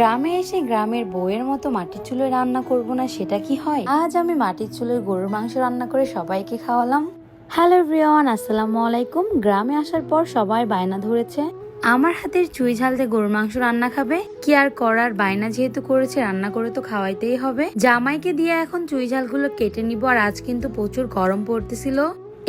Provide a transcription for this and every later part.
গ্রামে এসে গ্রামের বউয়ের মতো মাটির চুলোয় রান্না করব না, সেটা কি হয়? আজ আমি মাটির চুলোয় গরুর মাংস রান্না করে সবাইকে খাওয়ালাম। হ্যালো এভরিওয়ান, আসসালামু আলাইকুম। গ্রামে আসার পর সবাই বায়না ধরেছে। আমার হাতের চুই ঝাল দিয়ে গরুর মাংস রান্না খাবে? কি আর করার? বায়না যেহেতু করেছে, রান্না করে তো খাওয়াইতেই হবে। জামাইকে দিয়ে এখন চুই ঝালগুলো কেটে নিব, আর আজ কিন্তু প্রচুর গরম পড়তেছিল।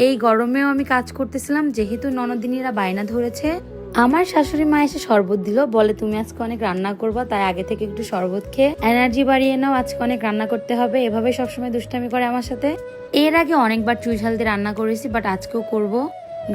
এই গরমেও আমি কাজ করতেছিলাম, যেহেতু ননদিনীরা বায়না ধরেছে। আমার শাশুড়ি মা এসে শরবত দিল, বলে, তুমি আজকে অনেক রান্না করবা, তাই আগে থেকে একটু শরবত খেয়ে এনার্জি বাড়িয়ে নাও, আজকে অনেক রান্না করতে হবে। এভাবে সবসময় দুষ্টামি করে আমার সাথে। এর আগে অনেকবার চুই ঝাল দিয়ে রান্না করেছি বাট আজকেও করব।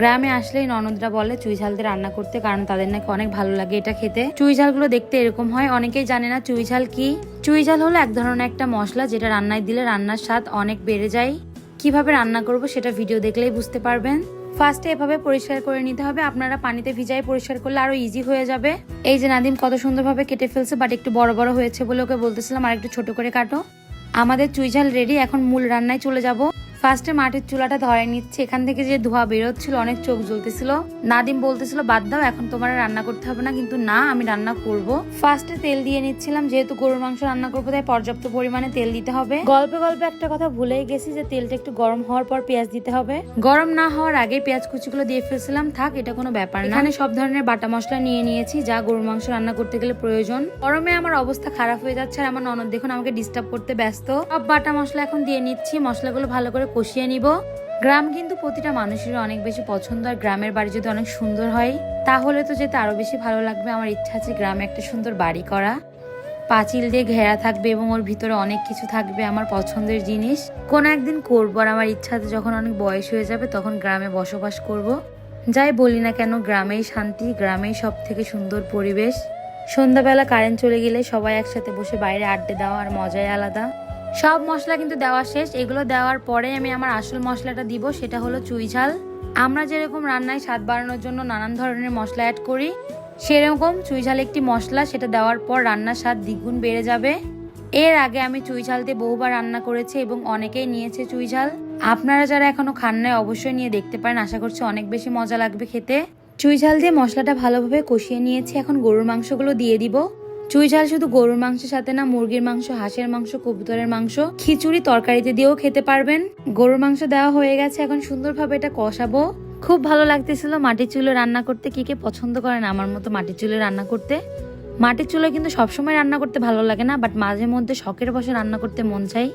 গ্রামে আসলেই ননদরা বলে, চুই ঝাল দিয়ে রান্না করতে, কারণ তাদের নাকি অনেক ভালো লাগে এটা খেতে। চুই ঝালগুলো দেখতে এরকম হয়, অনেকেই জানে না চুই ঝাল কি। চুই ঝাল হলো এক ধরনের একটা মশলা, যেটা রান্নায় দিলে রান্নার স্বাদ অনেক বেড়ে যায়। কীভাবে রান্না করব সেটা ভিডিও দেখলেই বুঝতে পারবেন। ফার্স্টে এভাবে পরিষ্কার করে নিতে হবে। আপনারা পানিতে ভিজাই পরিষ্কার করলে আরও ইজি হয়ে যাবে। এই যে নাদিম, কত সুন্দরভাবে কেটে ফেলছে বাট একটু বড় বড় হয়েছে বলে ওকে বলতেছিলাম আর একটু ছোট করে কাটো। আমাদের চুইঝাল রেডি এখন মূল রান্নায় চলে যাব। ফার্স্টে মাটির চুলাটা ধরে নিচ্ছে। এখান থেকে যে ধোয়া বেরোচ্ছিল, অনেক চোখ জ্বলতেছিল। নাদিম বলতেছিল, বাদ দাও, এখন তোমার রান্না করতে হবে না। কিন্তু না, আমি রান্না করব। ফার্স্টে তেল দিয়ে নিচ্ছিলাম, যেহেতু গরুর মাংস রান্না করব, তাই পর্যাপ্ত পরিমাণে তেল দিতে হবে। গল্পে গল্পে একটা কথা ভুলেই গেছি যে, তেলটা একটু গরম হওয়ার পর পেঁয়াজ দিতে হবে। গরম না হওয়ার আগে পেঁয়াজ কুচিগুলো দিয়ে ফেলছিলাম। থাক, এটা কোনো ব্যাপার না। এখানে সব ধরনের বাটা মশলা নিয়ে নিয়েছি, যা গরুর মাংস রান্না করতে গেলে প্রয়োজন। গরমে আমার অবস্থা খারাপ হয়ে যাচ্ছে, আর আমার ননদ দেখুন আমাকে ডিস্টার্ব করতে ব্যস্ত। সব বাটা মশলা এখন দিয়ে নিচ্ছি, মশলাগুলো ভালো করে কষিয়ে নিব। গ্রাম কিন্তু প্রতিটা মানুষেরই অনেক বেশি পছন্দ আর গ্রামের বাড়ি যদি অনেক সুন্দর হয়, তাহলে তো যেতে আরও বেশি ভালো লাগবে। আমার ইচ্ছা আছে গ্রামে একটা সুন্দর বাড়ি করা। পাঁচিল দিয়ে ঘেরা থাকবে এবং ওর ভিতরে অনেক কিছু থাকবে, আমার পছন্দের জিনিস। কোনো একদিন করব আর আমার ইচ্ছা আছে যখন অনেক বয়স হয়ে যাবে তখন গ্রামে বসবাস করব। যাই বলি না কেন, গ্রামেই শান্তি, গ্রামেই সব থেকে সুন্দর পরিবেশ। সন্ধ্যাবেলা কারেন্ট চলে গেলে সবাই একসাথে বসে বাইরে আড্ডে দেওয়া আর মজাই আলাদা। সব মশলা কিন্তু দেওয়া শেষ। এগুলো দেওয়ার পরে আমি আমার আসল মশলাটা দিব, সেটা হলো চুই ঝাল। আমরা যেরকম রান্নায় স্বাদ বাড়ানোর জন্য নানান ধরনের মশলা অ্যাড করি, সেরকম চুই ঝাল একটি মশলা, সেটা দেওয়ার পর রান্নার স্বাদ দ্বিগুণ বেড়ে যাবে। এর আগে আমি চুই ঝাল দিয়ে বহুবার রান্না করেছি এবং অনেকেই নিয়েছে চুই ঝাল। আপনারা যারা এখনও খান নাই, অবশ্যই নিয়ে দেখতে পারেন। আশা করছি অনেক বেশি মজা লাগবে খেতে। চুই ঝাল দিয়ে মশলাটা ভালোভাবে কষিয়ে নিয়েছি। এখন গরুর মাংসগুলো দিয়ে দিব। চুই ঝাল শুধু গরুর মাংসের সাথে না, মুরগির মাংস, হাঁসের মাংস, কবুতরের মাংস, খিচুড়ি তরকারিতে দিয়েও খেতে পারবেন। গরুর মাংস দেওয়া হয়ে গেছে, এখন সুন্দরভাবে এটা কষাবো। খুব ভালো লাগতেছিল মাটির চুলো রান্না করতে, কি কে পছন্দ করেন আমার মতো মাটির চুলে রান্না করতে? মাটির চুলো কিন্তু সবসময় রান্না করতে ভালো লাগে না বাট মাঝে মধ্যে শখের বসে রান্না করতে মন চাই।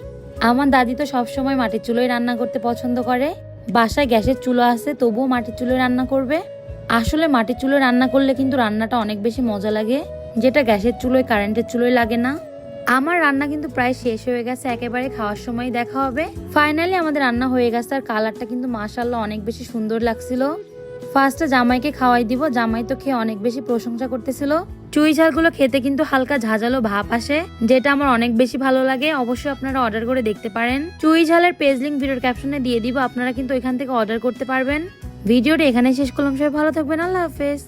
আমার দাদি তো সবসময় মাটির চুলোয় রান্না করতে পছন্দ করে। বাসায় গ্যাসের চুলো আছে, তবুও মাটির চুলোয় রান্না করবে। আসলে মাটির চুলো রান্না করলে কিন্তু রান্নাটা অনেক বেশি মজা লাগে। যেটা গ্যাসের চুলোয়, কারেন্টের চুলোয় লাগে না। আমার রান্না কিন্তু প্রায় শেষ হয়ে গেছে, একেবারে খাওয়ার সময় দেখা হবে। ফাইনালি আমাদের রান্না হয়ে গেছে আর কালারটা কিন্তু মাশাল্লাহ অনেক বেশি সুন্দর লাগছিল। ফার্স্টে জামাইকে খাওয়াই দিব, জামাই তো খেয়ে অনেক বেশি প্রশংসা করতেছিল। চুই ঝালগুলো খেতে কিন্তু হালকা ঝাঁঝালো ভাপ আসে, যেটা আমার অনেক বেশি ভালো লাগে। অবশ্যই আপনারা অর্ডার করে দেখতে পারেন। চুই ঝালের পেজ লিঙ্ক ভিডিওর ক্যাপশনে দিয়ে দিব, আপনারা কিন্তু এখান থেকে অর্ডার করতে পারবেন। ভিডিওটা এখানে শেষ করলাম, সবাই ভালো থাকবেন, আল্লাহ হাফেজ।